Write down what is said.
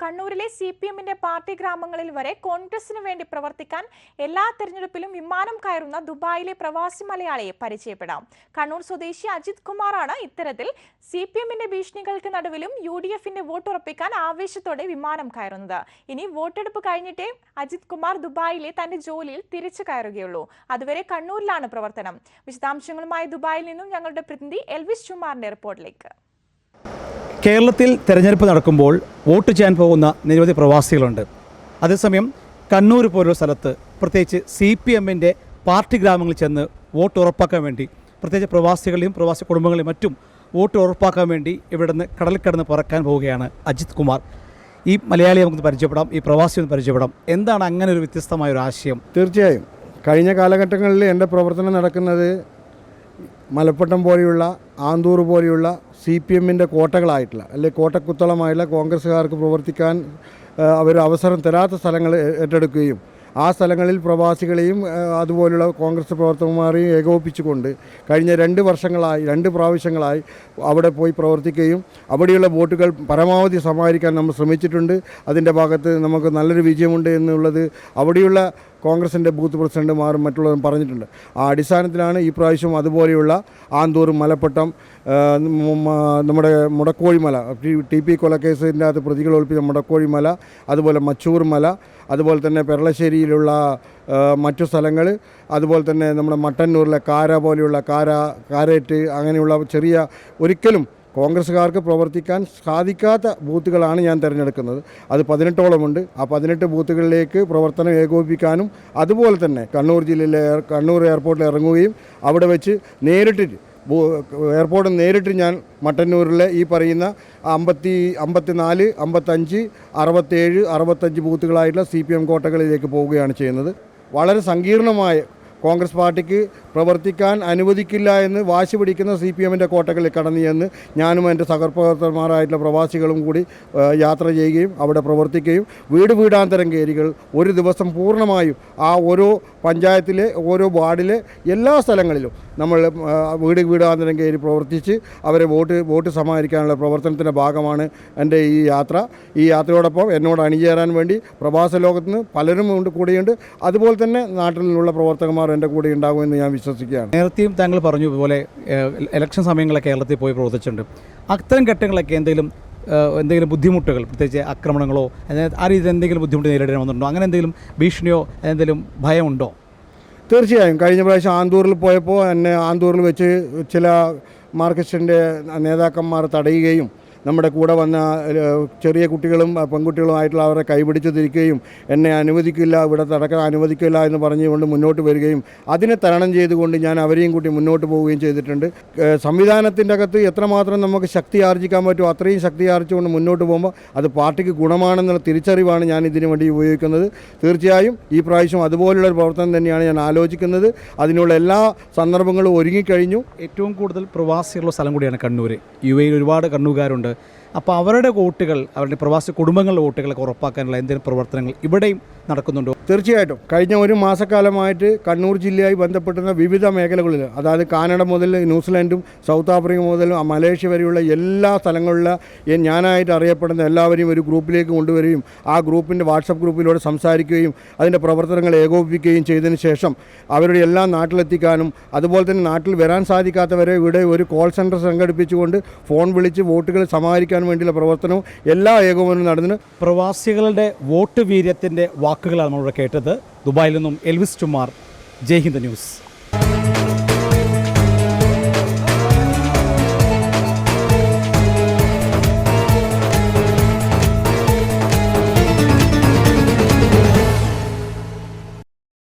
കണ്ണൂരിലെ C P എമ്മിന്റെ party ഗ്രാമങ്ങളിൽ വരെ കോൺഗ്രസിന് വേണ്ടി പ്രവർത്തിക്കാൻ എല്ലാ തെരഞ്ഞെടുപ്പിലും വിമാനം കയറുന്ന ദുബായിലെ പ്രവാസി മലയാളിയെ പരിചയപ്പെടാം. കണ്ണൂർ സ്വദേശി അജിത് കുമാറാണ് ഇത്തരത്തിൽ സി പി എമ്മിന്റെ ഭീഷണികൾക്ക് നടുവിലും യു ഡി എഫിന്റെ വോട്ടുറപ്പിക്കാൻ ആവേശത്തോടെ വിമാനം കയറുന്നത്. ഇനി വോട്ടെടുപ്പ് കഴിഞ്ഞിട്ടേ അജിത് കുമാർ ദുബായിലെ തന്റെ ജോലിയിൽ തിരിച്ചു കയറുകയുള്ളൂ. അതുവരെ കണ്ണൂരിലാണ് പ്രവർത്തനം. വിശദാംശങ്ങളുമായി ദുബായിൽ നിന്നും ഞങ്ങളുടെ പ്രതിനിധി എൽവിസ് ചുമാറിന്റെ റിപ്പോർട്ടിലേക്ക്. കേരളത്തിൽ തിരഞ്ഞെടുപ്പ് നടക്കുമ്പോൾ വോട്ട് ചെയ്യാൻ പോകുന്ന നിരവധി പ്രവാസികളുണ്ട്. അതേസമയം കണ്ണൂർ പോലുള്ള സ്ഥലത്ത് പ്രത്യേകിച്ച് സി പി എമ്മിന്റെ പാർട്ടി ഗ്രാമങ്ങളിൽ ചെന്ന് വോട്ട് ഉറപ്പാക്കാൻ വേണ്ടി പ്രത്യേകിച്ച് പ്രവാസികളെയും പ്രവാസി കുടുംബങ്ങളെയും മറ്റും വോട്ട് ഉറപ്പാക്കാൻ വേണ്ടി ഇവിടുന്ന് കടൽ കിടന്ന് പറക്കാൻ പോവുകയാണ് അജിത് കുമാർ. ഈ മലയാളി നമുക്ക് പരിചയപ്പെടാം ഈ പ്രവാസി ഒന്ന് പരിചയപ്പെടാം. എന്താണ് അങ്ങനെ ഒരു വ്യത്യസ്തമായ ഒരു ആശയം? തീർച്ചയായും. കഴിഞ്ഞ കാലഘട്ടങ്ങളിൽ എന്റെ പ്രവർത്തനം നടക്കുന്നത് മലപ്പട്ടം പോലെയുള്ള ആന്തൂർ പോലെയുള്ള സി പി എമ്മിന്റെ കോട്ടകളായിട്ടുള്ള അല്ലെങ്കിൽ കോട്ടക്കുത്തളമായുള്ള കോൺഗ്രസ്സുകാർക്ക് പ്രവർത്തിക്കാൻ അവർ അവസരം തരാത്ത സ്ഥലങ്ങൾ ഏറ്റെടുക്കുകയും ആ സ്ഥലങ്ങളിൽ പ്രവാസികളെയും അതുപോലുള്ള കോൺഗ്രസ് പ്രവർത്തകന്മാരെയും ഏകോപിപ്പിച്ചുകൊണ്ട് കഴിഞ്ഞ രണ്ട് വർഷങ്ങളായി രണ്ട് പ്രാവശ്യങ്ങളായി അവിടെ പോയി പ്രവർത്തിക്കുകയും അവിടെയുള്ള വോട്ടുകൾ പരമാവധി സമാഹരിക്കാൻ നമ്മൾ ശ്രമിച്ചിട്ടുണ്ട്. അതിന്റെ ഭാഗത്ത് നമുക്ക് നല്ലൊരു വിജയമുണ്ട് എന്നുള്ളത് അവിടെയുള്ള കോൺഗ്രസിന്റെ ബൂത്ത് പ്രസിഡന്റുമാരും മറ്റുള്ളവരും പറഞ്ഞിട്ടുണ്ട്. ആ അടിസ്ഥാനത്തിലാണ് ഈ പ്രാവശ്യം അതുപോലെയുള്ള ആന്തൂർ മലപ്പട്ടം നമ്മുടെ മുടക്കോഴിമല ടി പി കൊലക്കേസിന്റെ അകത്ത് പ്രതികൾ ഒളിപ്പിച്ച മുടക്കോഴിമല അതുപോലെ മച്ചൂർ മല അതുപോലെ തന്നെ പെരളശ്ശേരിയിലുള്ള മറ്റു സ്ഥലങ്ങൾ അതുപോലെ തന്നെ നമ്മുടെ മട്ടന്നൂരിലെ കാര പോലെയുള്ള കാര കാരേറ്റ് അങ്ങനെയുള്ള ചെറിയ ഒരിക്കലും കോൺഗ്രസ്സുകാർക്ക് പ്രവർത്തിക്കാൻ സാധിക്കാത്ത ബൂത്തുകളാണ് ഞാൻ തിരഞ്ഞെടുക്കുന്നത്. അത് പതിനെട്ടോളമുണ്ട്. ആ പതിനെട്ട് ബൂത്തുകളിലേക്ക് പ്രവർത്തനം ഏകോപിപ്പിക്കാനും അതുപോലെ തന്നെ കണ്ണൂർ ജില്ലയിലെ കണ്ണൂർ എയർപോർട്ടിൽ ഇറങ്ങുകയും അവിടെ വെച്ച് നേരിട്ട് എയർപോർട്ടിൽ നേരിട്ട് ഞാൻ മട്ടന്നൂരിലെ ഈ പറയുന്ന അമ്പത്തി അമ്പത്തിനാല് അമ്പത്തഞ്ച് അറുപത്തേഴ് അറുപത്തഞ്ച് ബൂത്തുകളായിട്ടുള്ള സി പി എം കോട്ടകളിലേക്ക് പോവുകയാണ് ചെയ്യുന്നത്. വളരെ സങ്കീർണമായ കോൺഗ്രസ് പാർട്ടിക്ക് പ്രവർത്തിക്കാൻ അനുവദിക്കില്ല എന്ന് വാശി പിടിക്കുന്ന സി പി എമ്മിന്റെ കോട്ടകളിൽ കടന്നു ചെന്ന് ഞാനും എന്റെ സഹപ്രവർത്തകന്മാരായിട്ടുള്ള പ്രവാസികളും കൂടി യാത്ര ചെയ്യുകയും അവിടെ പ്രവർത്തിക്കുകയും വീട് വീടാന്തരം കയറികൾ ഒരു ദിവസം പൂർണമായും ആ ഓരോ പഞ്ചായത്തിലെ ഓരോ വാർഡിലെ എല്ലാ സ്ഥലങ്ങളിലും നമ്മൾ വീട് വീടാന്തരം കയറി പ്രവർത്തിച്ച് അവരെ വോട്ട് വോട്ട് സമാഹരിക്കാനുള്ള പ്രവർത്തനത്തിന്റെ ഭാഗമാണ് എന്റെ ഈ യാത്ര. ഈ യാത്രയോടൊപ്പം എന്നോട് അണിചേരാൻ വേണ്ടി പ്രവാസ ലോകത്ത് നിന്ന് പലരും കൂടെയുണ്ട്. അതുപോലെ തന്നെ നാട്ടിൽ നിന്നുള്ള പ്രവർത്തകന്മാർ എന്റെ കൂടെ ഉണ്ടാകുമെന്ന് ഞാൻ വിശ്വസിക്കുകയാണ്. നേരത്തെയും താങ്കൾ പറഞ്ഞു പോലെ ഇലക്ഷൻ സമയങ്ങളൊക്കെ കേരളത്തിൽ പോയി പ്രവർത്തിച്ചിട്ടുണ്ട്. അത്തരം ഘട്ടങ്ങളൊക്കെ എന്തെങ്കിലും എന്തെങ്കിലും ബുദ്ധിമുട്ടുകൾ പ്രത്യേകിച്ച് ആക്രമണങ്ങളോ ആ രീതിയിൽ എന്തെങ്കിലും ബുദ്ധിമുട്ട് നേരിടേണ്ടി വന്നിട്ടുണ്ടോ അങ്ങനെ എന്തെങ്കിലും ഭീഷണിയോ എന്തെങ്കിലും ഭയമുണ്ടോ? തീർച്ചയായും. കഴിഞ്ഞ പ്രാവശ്യം ആന്തൂറിൽ പോയപ്പോൾ എന്നെ ആന്തൂറിൽ വെച്ച് ചില മാർക്സിസ്റ്റിന്റെ നേതാക്കന്മാർ തടയുകയും നമ്മുടെ കൂടെ വന്ന ചെറിയ കുട്ടികളും പെൺകുട്ടികളുമായിട്ടുള്ള അവരെ കൈപിടിച്ച് തിരിക്കുകയും എന്നെ അനുവദിക്കില്ല ഇവിടെ തടക്കാൻ അനുവദിക്കില്ല എന്ന് പറഞ്ഞുകൊണ്ട് മുന്നോട്ട് വരികയും അതിനെ തരണം ചെയ്തുകൊണ്ട് ഞാൻ അവരെയും കൂട്ടി മുന്നോട്ട് പോവുകയും ചെയ്തിട്ടുണ്ട്. സംവിധാനത്തിന്റെ അകത്ത് എത്രമാത്രം നമുക്ക് ശക്തി ആർജിക്കാൻ പറ്റുമോ അത്രയും ശക്തി ആർജിച്ചുകൊണ്ട് മുന്നോട്ട് പോകുമ്പോൾ അത് പാർട്ടിക്ക് ഗുണമാണെന്നുള്ള തിരിച്ചറിവാണ് ഞാൻ ഇതിനു വേണ്ടി ഉപയോഗിക്കുന്നത്. തീർച്ചയായും ഈ പ്രാവശ്യം അതുപോലുള്ള ഒരു പ്രവർത്തനം തന്നെയാണ് ഞാൻ ആലോചിക്കുന്നത്. അതിനുള്ള എല്ലാ സന്ദർഭങ്ങളും ഒരുങ്ങിക്കഴിഞ്ഞു. ഏറ്റവും കൂടുതൽ പ്രവാസികളുള്ള സ്ഥലം കൂടിയാണ് കണ്ണൂർ യു എയിൽ ഒരുപാട് കണ്ണൂരുകാരുണ്ട് അപ്പോൾ അവരുടെ വോട്ടുകൾ അവരുടെ പ്രവാസി കുടുംബങ്ങളുടെ വോട്ടുകളൊക്കെ ഉറപ്പാക്കാനുള്ള എന്തെങ്കിലും പ്രവർത്തനങ്ങൾ ഇവിടെയും നടക്കുന്നുണ്ടോ. തീർച്ചയായിട്ടും കഴിഞ്ഞ ഒരു മാസക്കാലമായിട്ട് കണ്ണൂർ ജില്ലയായി ബന്ധപ്പെടുന്ന വിവിധ മേഖലകളിൽ അതായത് കാനഡ മുതൽ ന്യൂസിലാൻഡും സൗത്ത് ആഫ്രിക്ക മുതൽ മലേഷ്യ വരെയുള്ള എല്ലാ സ്ഥലങ്ങളിലെ ഞാനായിട്ട് അറിയപ്പെടുന്ന എല്ലാവരെയും ഒരു ഗ്രൂപ്പിലേക്ക് കൊണ്ടുവരികയും ആ ഗ്രൂപ്പിന്റെ വാട്സപ്പ് ഗ്രൂപ്പിലൂടെ സംസാരിക്കുകയും അതിന്റെ പ്രവർത്തനങ്ങൾ ഏകോപിപ്പിക്കുകയും ചെയ്തതിന് ശേഷം അവരുടെ എല്ലാം നാട്ടിലെത്തിക്കാനും അതുപോലെ തന്നെ നാട്ടിൽ വരാൻ സാധിക്കാത്തവരെ ഇവിടെ ഒരു കോൾ സെന്റർ സംഘടിപ്പിച്ചുകൊണ്ട് ഫോൺ വിളിച്ച് വോട്ടുകൾ സമാഹരിക്കാൻ വേണ്ടിയുള്ള പ്രവർത്തനവും എല്ലാ ഏകോപനവും നടന്നു പ്രവാസികളുടെ വോട്ട് വീര്യത്തിന്റെ വാക്കുകളാണ് നമ്മളിവിടെ കേട്ടത്. ദുബായിൽ നിന്നും എൽവിസ് ചുമാർ ജയ് ഹിന്ദ് ന്യൂസ്.